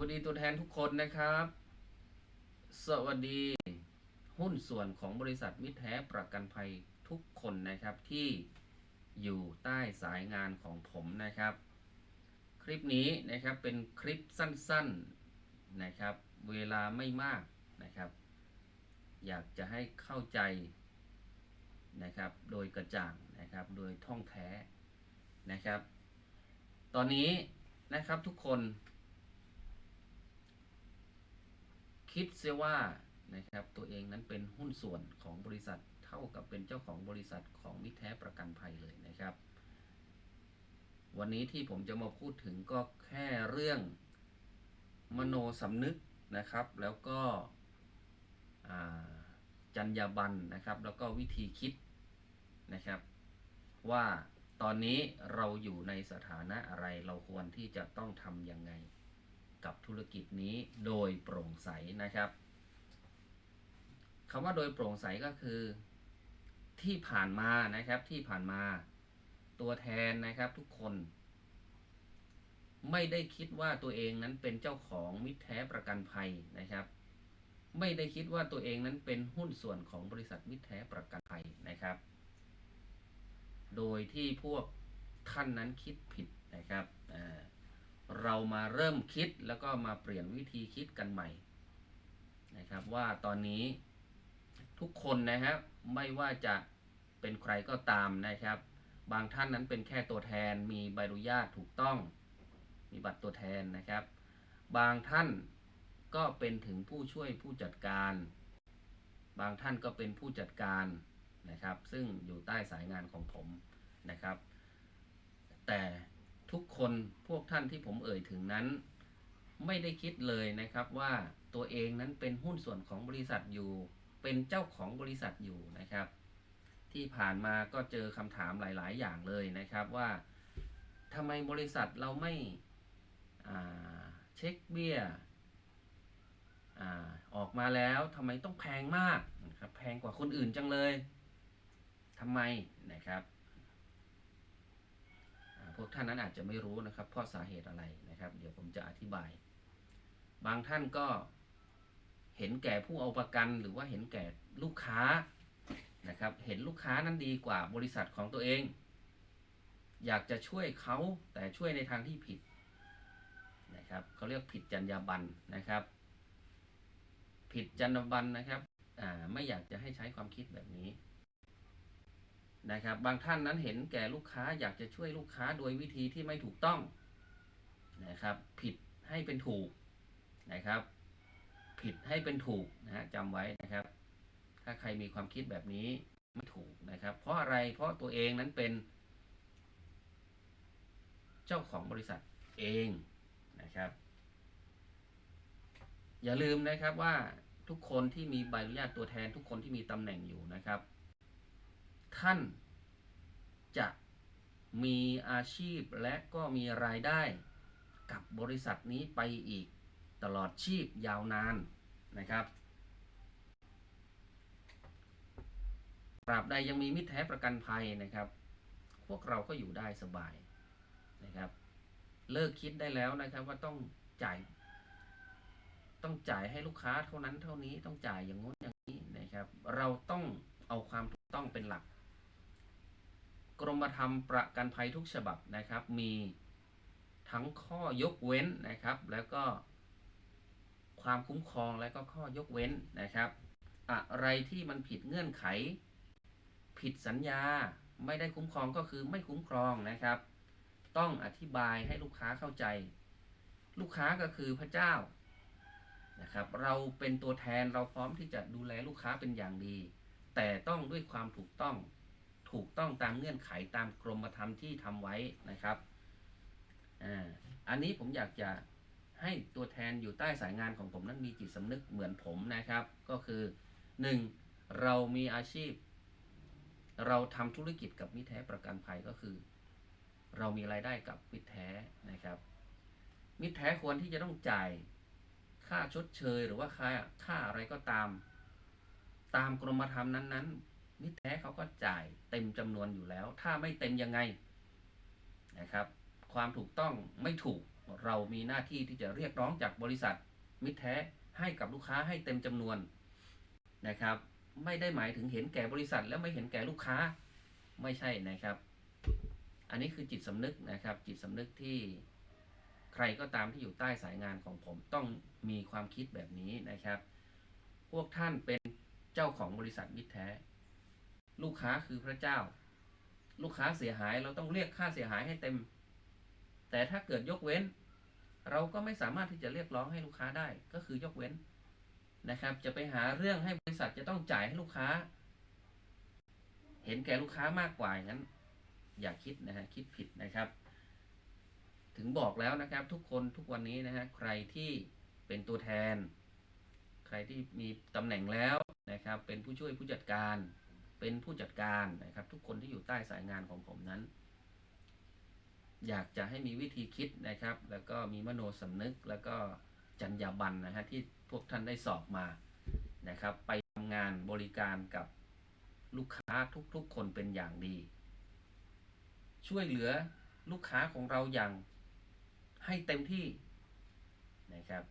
วัสดีตัวแทนทุกคนนะครับ สวัสดีหุ้นส่วนของบริษัทมิตรแท้ประกันภัยทุกคนนะครับที่อยู่ใต้สายงานของผมนะครับ คลิปนี้นะครับเป็นคลิปสั้นๆนะครับ เวลาไม่มากนะครับ อยากจะให้เข้าใจนะครับ โดยกระจ่างนะครับ โดยท่องแท้นะครับ ตอนนี้นะครับทุกคน คิดเสียว่านะครับตัวเองนั้นเป็นหุ้นส่วนของบริษัทเท่ากับเป็นเจ้าของบริษัทของมิตรแท้ประกันภัยเลยนะครับ วันนี้ที่ผมจะมาพูดถึงก็แค่เรื่องมโนสำนึกนะครับ แล้วก็จรรยาบรรณนะครับ แล้วก็วิธีคิดนะครับ ว่าตอนนี้เราอยู่ในสถานะอะไรเราควรที่จะต้องทำยังไง กับธุรกิจนี้โดยโปร่งใสนะครับคำว่าโดยโปร่งใสก็คือ ที่ผ่านมานะครับที่ผ่านมาตัวแทนนะครับทุกคน ไม่ได้คิดว่าตัวเองนั้นเป็นเจ้าของมิตรแท้ประกันภัยนะครับ ไม่ได้คิดว่าตัวเองนั้นเป็นหุ้นส่วนของบริษัทมิตรแท้ประกันภัยนะครับ โดยที่พวกท่านนั้นคิดผิดนะครับอ่า เรามาเริ่มคิดแล้วก็มาเปลี่ยนวิธีคิดกันใหม่นะครับว่าตอนนี้ทุกคนนะครับไม่ว่าจะเป็นใครก็ตามนะครับ บางท่านนั้นเป็นแค่ตัวแทนมีใบอนุญาตถูกต้อง มีบัตรตัวแทนนะครับ บางท่านก็เป็นถึงผู้ช่วยผู้จัดการ บางท่านก็เป็นผู้จัดการนะครับ ซึ่งอยู่ใต้สายงานของผมนะครับ แต่ ทุกคนพวกท่านที่ผมเอ่ยถึงนั้น ไม่ได้คิดเลยนะครับว่าตัวเองนั้นเป็นหุ้นส่วนของบริษัทอยู่ เป็นเจ้าของบริษัทอยู่นะครับ ที่ผ่านมาก็เจอคำถามหลาย ๆ อย่างเลยนะครับว่าทำไมบริษัทเราไม่เช็คเบี้ยอออกมาแล้วทำไมต้องแพงมากนะครับแพงกว่าคนอื่นจังเลยทำไมนะครับ พวกท่านนั้นอาจจะไม่รู้นะครับเพราะสาเหตุอะไรนะครับ เดี๋ยวผมจะอธิบาย บางท่านก็เห็นแก่ผู้เอาประกันหรือว่าเห็นแก่ลูกค้านะครับ เห็นลูกค้านั้นดีกว่าบริษัทของตัวเอง อยากจะช่วยเขาแต่ช่วยในทางที่ผิดนะครับเขาเรียกผิดจรรยาบรรณนะครับ ผิดจรรยาบรรณนะครับอ่าไม่อยากจะให้ใช้ความคิดแบบนี้ นะครับ บางท่านนั้นเห็นแก่ลูกค้าอยากจะช่วยลูกค้าโดยวิธีที่ไม่ถูกต้องนะครับ ผิดให้เป็นถูกนะครับ ผิดให้เป็นถูกนะฮะจำไว้นะครับ ถ้าใครมีความคิดแบบนี้ไม่ถูกนะครับ เพราะอะไรเพราะตัวเองนั้นเป็น เจ้าของบริษัทเองนะครับ อย่าลืมนะครับว่าทุกคนที่มีใบอนุญาตตัวแทนทุกคนที่มีตำแหน่งอยู่นะครับ ท่านจะมีอาชีพและก็มีรายได้กับบริษัทนี้ไปอีกตลอดชีพยาวนานนะครับตราบใดยังมีมิตรแท้ประกันภัยนะครับ พวกเราก็อยู่ได้สบายนะครับ เลิกคิดได้แล้วนะครับว่าต้องจ่าย ต้องจ่ายให้ลูกค้าเท่านั้นเท่านี้ต้องจ่ายอย่างงู้นอย่างนี้นะครับ เราต้องเอาความถูกต้องเป็นหลัก กรมธรรม์ประกันภัยทุกฉบับนะครับ มีทั้งข้อยกเว้นนะครับ แล้วก็ความคุ้มครองและก็ข้อยกเว้นนะครับ อะไรที่มันผิดเงื่อนไข ผิดสัญญาไม่ได้คุ้มครองก็คือไม่คุ้มครองนะครับ ต้องอธิบายให้ลูกค้าเข้าใจ ลูกค้าก็คือพระเจ้านะครับ เราเป็นตัวแทนเราพร้อมที่จะดูแลลูกค้าเป็นอย่างดี แต่ต้องด้วยความถูกต้อง ถูกต้องตามเงื่อนไขตามกรมธรรม์ที่ทำไว้นะครับอ่าอันนี้ผมอยากจะให้ตัวแทนอยู่ใต้สายงานของผมนั้นมีจิตสำนึกเหมือนผมนะครับ ก็คือ 1. เรามีอาชีพ เราทำธุรกิจกับมิตรแท้ประกันภัยก็คือ เรามีรายได้กับมิตรแท้นะครับมิตรแท้ควรที่จะต้องจ่ายค่าชดเชยหรือว่าค่าค่าอะไรก็ตาม ตามกรมธรรม์นั้นๆ มิตรแท้เขาก็จ่ายเต็มจำนวนอยู่แล้ว ถ้าไม่เต็มยังไงนะครับ ความถูกต้องไม่ถูกเรามีหน้าที่ที่จะเรียกร้องจากบริษัท มิตรแท้ให้กับลูกค้าให้เต็มจำนวนนะครับ ไม่ได้หมายถึงเห็นแก่บริษัท แล้วไม่เห็นแก่ลูกค้าไม่ใช่นะครับ อันนี้คือจิตสำนึกนะครับ จิตสำนึกที่ใครก็ตามที่อยู่ใต้สายงานของผมต้องมีความคิดแบบนี้นะครับ พวกท่านเป็นเจ้าของบริษัทมิตรแท้ ลูกค้าคือพระเจ้า ลูกค้าเสียหายเราต้องเรียกค่าเสียหายให้เต็ม แต่ถ้าเกิดยกเว้น เราก็ไม่สามารถที่จะเรียกร้องให้ลูกค้าได้ก็คือยกเว้นนะครับ จะไปหาเรื่องให้บริษัทจะต้องจ่ายให้ลูกค้า เห็นแก่ลูกค้ามากกว่าอย่างนั้น อย่าคิดนะฮะคิดผิดนะครับ ถึงบอกแล้วนะครับ ทุกคนทุกวันนี้นะฮะใครที่เป็นตัวแทน ใครที่มีตำแหน่งแล้วนะครับ เป็นผู้ช่วยผู้จัดการ เป็นผู้จัดการนะครับ ทุกคนที่อยู่ใต้สายงานของผมนั้น อยากจะให้มีวิธีคิดนะครับ แล้วก็มีมโนสำนึกแล้วก็จรรยาบรรณนะฮะที่พวกท่านได้สอบมานะครับ ไปทำงานบริการกับลูกค้าทุกๆ คนเป็นอย่างดี ช่วยเหลือลูกค้าของเราอย่างให้เต็มที่นะครับ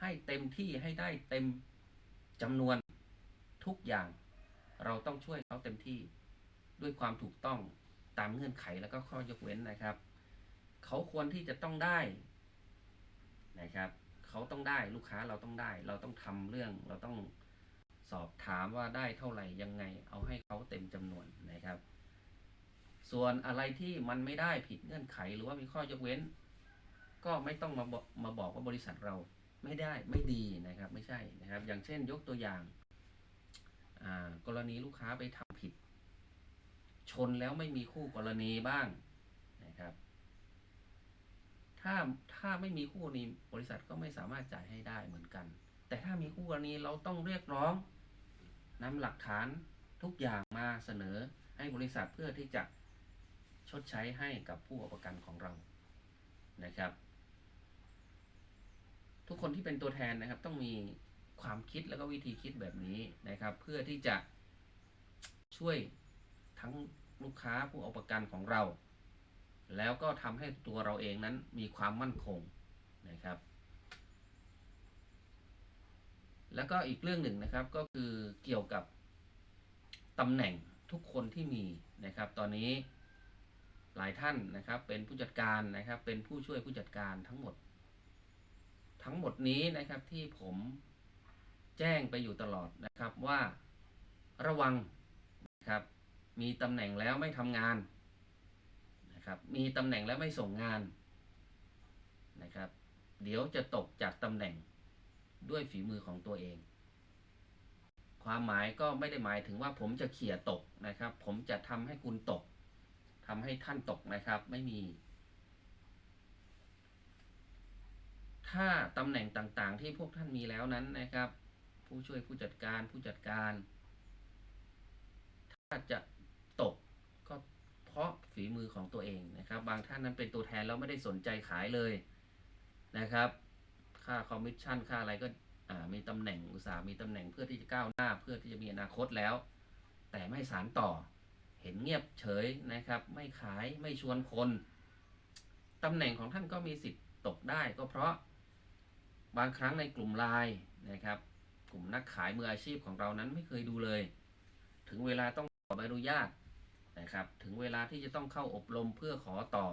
ให้เต็มที่ให้ได้เต็มจำนวนทุกอย่าง เราต้องช่วยเขาเต็มที่ด้วยความถูกต้องตามเงื่อนไขแล้วก็ข้อยกเว้นนะครับ เขาควรที่จะต้องได้นะครับ เขาต้องได้ลูกค้าเราต้องได้ เราต้องทำเรื่องเราต้องสอบถามว่าได้เท่าไหร่ยังไง เอาให้เขาเต็มจำนวนนะครับ ส่วนอะไรที่มันไม่ได้ผิดเงื่อนไขหรือว่ามีข้อยกเว้น ก็ไม่ต้องมาบอกมาบอกว่าบริษัทเราไม่ได้ไม่ดีนะครับ ไม่ใช่นะครับ อย่างเช่นยกตัวอย่าง กรณีลูกค้าไปทำผิด ชนแล้วไม่มีคู่กรณีบ้างนะครับ ถ้าถ้าไม่มีคู่กรณีบริษัทก็ไม่สามารถจ่ายให้ได้เหมือนกัน แต่ถ้ามีคู่กรณีเราต้องเรียกร้องนำหลักฐานทุกอย่างมาเสนอให้บริษัทเพื่อที่จะชดใช้ให้กับผู้เอาประกันของเรานะครับ ทุกคนที่เป็นตัวแทนนะครับต้องมี ความคิดแล้วก็วิธีคิดแบบนี้นะครับ เพื่อที่จะช่วยทั้งลูกค้าผู้เอาประกันของเรา แล้วก็ทำให้ตัวเราเองนั้นมีความมั่นคงนะครับ แล้วก็อีกเรื่องหนึ่งนะครับก็คือเกี่ยวกับตำแหน่งทุกคนที่มีนะครับ ตอนนี้หลายท่านนะครับเป็นผู้จัดการนะครับเป็นผู้ช่วยผู้จัดการทั้งหมด ทั้งหมดนี้นะครับที่ผม แจ้งไปอยู่ตลอดนะครับว่าระวังนะครับ มีตำแหน่งแล้วไม่ทำงานนะครับมีตำแหน่งแล้วไม่ส่งงานนะครับ เดี๋ยวจะตกจากตำแหน่งด้วยฝีมือของตัวเอง ความหมายก็ไม่ได้หมายถึงว่าผมจะเขี่ยตกนะครับ ผมจะทำให้คุณตกทำให้ท่านตกนะครับไม่มี ถ้าตำแหน่งต่างๆ ที่พวกท่านมีแล้วนั้นนะครับ ผู้ช่วยผู้จัดการผู้จัดการ ถ้าจะตกก็เพราะฝีมือของตัวเองนะครับ บางท่านนั้นเป็นตัวแทนแล้วไม่ได้สนใจขายเลยนะครับ ค่าคอมมิชชั่นค่าอะไรก็มีตำแหน่งอุตสาห์มีตำแหน่งเพื่อที่จะก้าวหน้า เพื่อที่จะมีอนาคตแล้ว แต่ไม่สารต่อเห็นเงียบเฉยนะครับ ไม่ขายไม่ชวนคนตำแหน่งของท่านก็มีสิทธิ์ตกได้ก็เพราะบางครั้งในกลุ่มไลน์นะครับ กลุ่มนักขายมืออาชีพของเรานั้นไม่เคยดูเลย ถึงเวลาต้องขอใบอนุญาตนะครับ ถึงเวลาที่จะต้องเข้าอบรมเพื่อขอต่อ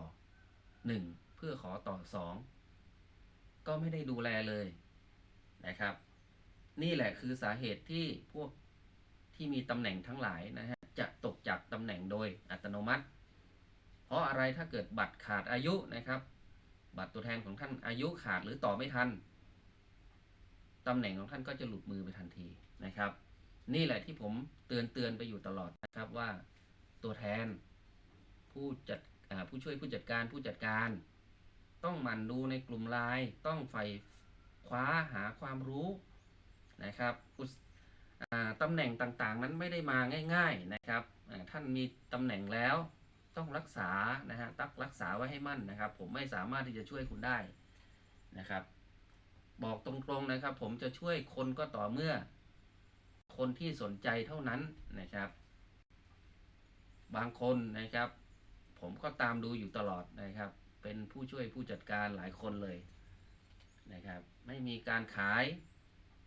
หนึ่งเพื่อขอต่อสองก็ไม่ได้ดูแลเลยนะครับ นี่แหละคือสาเหตุที่พวกที่มีตำแหน่งทั้งหลายนะฮะจะตกจากตำแหน่งโดยอัตโนมัติ เพราะอะไรถ้าเกิดบัตรขาดอายุนะครับ บัตรตัวแทนของท่านอายุขาดหรือต่อไม่ทัน ตำแหน่งของท่านก็จะหลุดมือไปทันทีนะครับ นี่แหละที่ผมเตือนเตือนไปอยู่ตลอดนะครับว่าตัวแทนผู้จัดผู้ช่วยผู้จัดการผู้จัดการ ต้องหมั่นดูในกลุ่มไลน์ต้องใฝ่คว้าหาความรู้นะครับตำแหน่งต่างๆ นั้นไม่ได้มาง่าย ๆนะครับท่านมีตำแหน่งแล้วต้องรักษานะฮะตักรักษาไว้ให้มั่นนะครับ ผมไม่สามารถที่จะช่วยคุณได้นะครับ บอกตรงๆนะครับ ผมจะช่วยคนก็ต่อเมื่อ คนที่สนใจเท่านั้นนะครับ บางคนนะครับ ผมก็ตามดูอยู่ตลอดนะครับ เป็นผู้ช่วยผู้จัดการหลายคนเลยนะครับ ไม่มีการขาย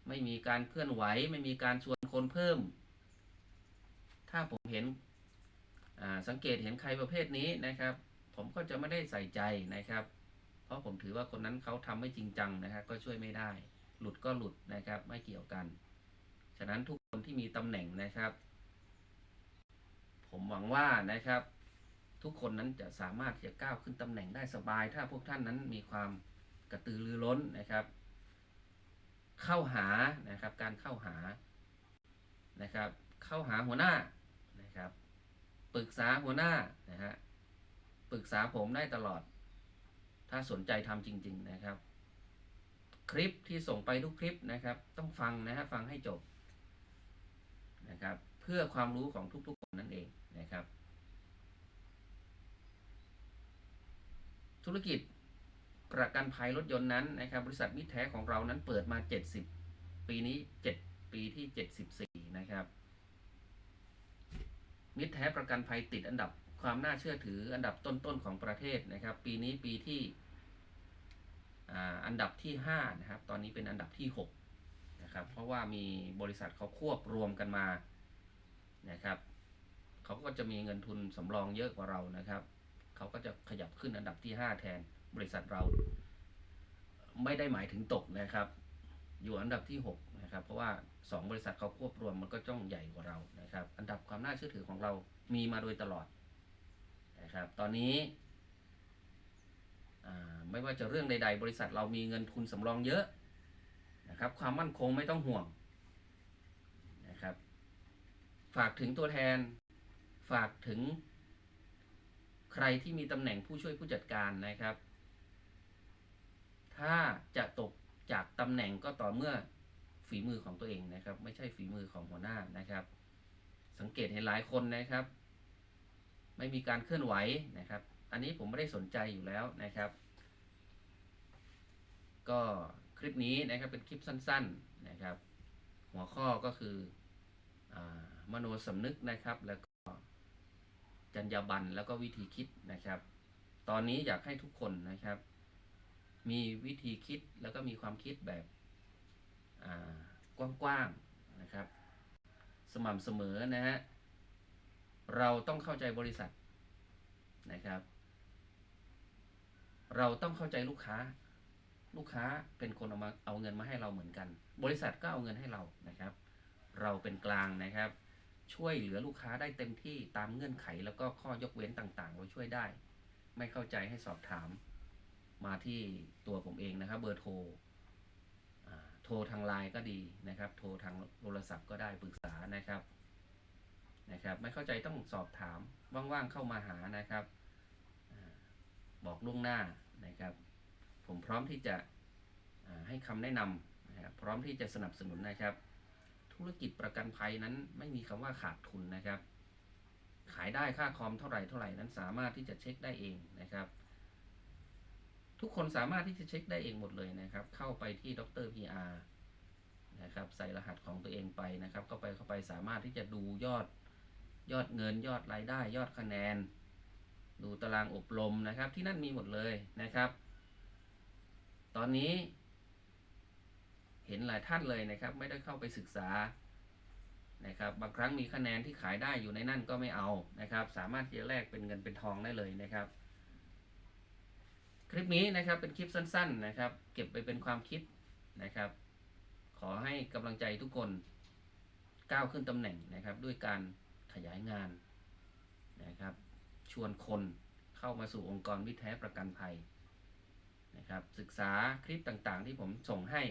ไม่มีการเคลื่อนไหว ไม่มีการชวนคนเพิ่ม ถ้าผมเห็นสังเกตเห็นใครประเภทนี้นะครับ ผมก็จะไม่ได้ใส่ใจนะครับ เพราะผมถือว่าคนนั้นเขาทำไม่จริงจังนะครับก็ช่วยไม่ได้ หลุดก็หลุดนะครับ ไม่เกี่ยวกัน ฉะนั้นทุกคนที่มีตำแหน่งนะครับ ผมหวังว่านะครับ ทุกคนนั้นจะสามารถจะก้าวขึ้นตำแหน่งได้สบาย ถ้าพวกท่านนั้นมีความกระตือรือร้นนะครับ เข้าหานะครับ การเข้าหานะครับ เข้าหาหัวหน้านะครับ ปรึกษาหัวหน้านะฮะปรึกษาผมได้ตลอด ถ้าสนใจทำจริง ๆนะครับ คลิปที่ส่งไปทุกคลิปนะครับ ต้องฟังนะฮะฟังให้จบนะครับ เพื่อความรู้ของทุกๆคนนั่นเองนะครับ ธุรกิจประกันภัยรถยนต์นั้นนะครับ บริษัทมิตรแท้ของเรานั้นเปิดมา 70 ปีนี้ 7 ปีที่ 74 นะครับ มิตรแท้ประกันภัยติดอันดับ ความน่าเชื่อถืออันดับต้นๆของประเทศนะครับ ปีนี้ปีที่อ,อันดับที่5นะครับ ตอนนี้เป็นอันดับที่6นะครับ เพราะว่ามีบริษัทเขาควบรวมกันมานะครับเขาก็จะมีเงินทุนสำรองเยอะกว่าเรานะครับเขาก็จะขยับขึ้นอันดับที่ 5 แทนบริษัทเรา ไม่ได้หมายถึงตกนะครับ อยู่อันดับที่6นะครับ เพราะว่า 2 บริษัทเขาควบรวมมันก็ต้องใหญ่กว่าเรานะครับ อันดับความน่าเชื่อถือของเรามีมาโดยตลอด นะครับ ตอนนี้ไม่ว่าจะเรื่องใด ๆ บริษัทเรามีเงินทุนสำรองเยอะนะครับ ความมั่นคงไม่ต้องห่วงนะครับ ฝากถึงตัวแทน ฝากถึงใครที่มีตำแหน่งผู้ช่วยผู้จัดการนะครับ ถ้าจะตกจากตำแหน่งก็ต่อเมื่อฝีมือของตัวเองนะครับ ไม่ใช่ฝีมือของหัวหน้านะครับ สังเกตเห็นหลายคนนะครับ ไม่มีการเคลื่อนไหวนะครับ อันนี้ผมไม่ได้สนใจอยู่แล้วนะครับ ก็คลิปนี้นะครับเป็นคลิปสั้น ๆนะครับ หัวข้อก็คืออมโนสำนึกนะครับ แล้วก็จรรยาบรรณแล้วก็วิธีคิดนะครับ ตอนนี้อยากให้ทุกคนนะครับ มีวิธีคิดแล้วก็มีความคิดแบบกว้างๆนะครับ สม่ำเสมอนะฮะ เราต้องเข้าใจบริษัทนะครับ เราต้องเข้าใจลูกค้า ลูกค้าเป็นคนเอามาเอาเงินมาให้เราเหมือนกัน บริษัทก็เอาเงินให้เรานะครับ เราเป็นกลางนะครับ ช่วยเหลือลูกค้าได้เต็มที่ตามเงื่อนไขแล้วก็ข้อยกเว้นต่างๆ เราช่วยได้ ไม่เข้าใจให้สอบถาม มาที่ตัวผมเองนะครับ เบอร์โทรโทรทางไลน์ก็ดีนะครับ โทรทางโทรศัพท์ก็ได้ปรึกษานะครับ นะครับ ไม่เข้าใจต้องสอบถามว่างๆเข้ามาหานะครับอบอกล่วงหน้านะครับ ผมพร้อมที่จะให้คำแนะนำนะครับพร้อมที่จะสนับสนุนนะครับ ธุรกิจประกันภัยนั้นไม่มีคำว่าขาดทุนนะครับ ขายได้ค่าคอมเท่าไหร่เท่าไหร่นั้นสามารถที่จะเช็คได้เองนะครับ ทุกคนสามารถที่จะเช็คได้เองหมดเลยนะครับ เข้าไปที่ดร PR นะครับ ใส่รหัสของตัวเองไปนะครับ เข้าไปเข้าไปสามารถที่จะดูยอด ยอดเงินยอดรายได้ยอดคะแนน ดูตารางอบรมนะครับ ที่นั่นมีหมดเลยนะครับ ตอนนี้ เห็นหลายท่านเลยนะครับ ไม่ได้เข้าไปศึกษานะครับ บางครั้งมีคะแนนที่ขายได้อยู่ในนั่นก็ไม่เอานะครับ สามารถที่จะแลกเป็นเงินเป็นทองได้เลยนะครับ คลิปนี้นะครับเป็นคลิปสั้น ๆนะครับ เก็บไปเป็นความคิดนะครับ ขอให้กำลังใจทุกคนก้าวขึ้นตำแหน่งนะครับด้วยการ ขยายงานนะครับ ชวนคนเข้ามาสู่องค์กรวิทย์แท้ประกันภัยนะครับ ศึกษาคลิปต่างๆ ที่ผมส่งให้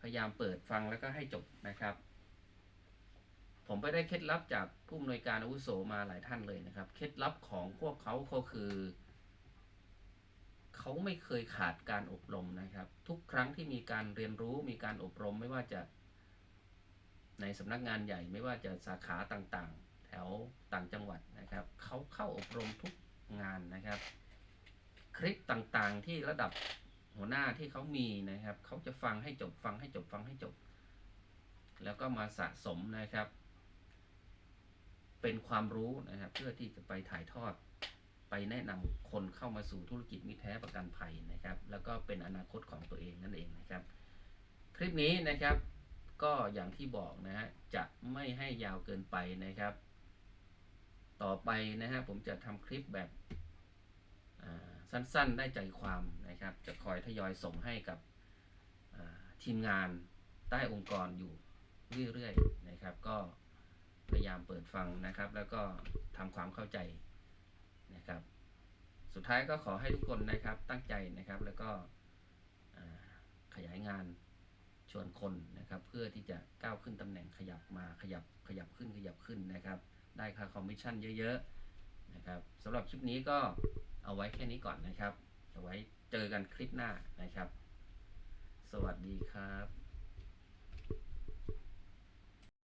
พยายามเปิดฟังแล้วก็ให้จบนะครับ ผมไปได้เคล็ดลับจากผู้อำนวยการอาวุโสมาหลายท่านเลยนะครับ เคล็ดลับของพวกเขาก็คือเขาไม่เคยขาดการอบรมนะครับ ทุกครั้งที่มีการเรียนรู้มีการอบรมไม่ว่าจะ ในสำนักงานใหญ่ไม่ว่าจะสาขาต่างๆ แถวต่างจังหวัดนะครับเขาเข้าอบรมทุกงานนะครับ คลิปต่างๆที่ระดับหัวหน้าที่เขามีนะครับเขาจะฟังให้จบฟังให้จบฟังให้จบ แล้วก็มาสะสมนะครับ เป็นความรู้นะครับ เพื่อที่จะไปถ่ายทอด ไปแนะนำคนเข้ามาสู่ธุรกิจมิตรแท้ประกันภัยนะครับ แล้วก็เป็นอนาคตของตัวเองนั่นเองนะครับ คลิปนี้นะครับ ก็อย่างที่บอกนะฮะจะไม่ให้ยาวเกินไปนะครับ ต่อไปนะฮะผมจะทำคลิปแบบอ่าสั้นๆ ได้ใจความนะครับ จะคอยทยอยส่งให้กับทีมงานใต้องค์กรอยู่เรื่อยๆนะครับ ก็พยายามเปิดฟังนะครับ แล้วก็ทำความเข้าใจนะครับ สุดท้ายก็ขอให้ทุกคนนะครับตั้งใจนะครับ แล้วก็ขยายงาน ชวนคนนะครับ เพื่อที่จะก้าวขึ้นตำแหน่งขยับมาขยับขยับขึ้นขยับขึ้นนะครับ ได้ค่าคอมมิชชั่นเยอะๆนะครับสำหรับคลิปนี้ก็เอาไว้แค่นี้ก่อนนะครับเอาไว้เจอกันคลิปหน้านะครับ สวัสดีครับ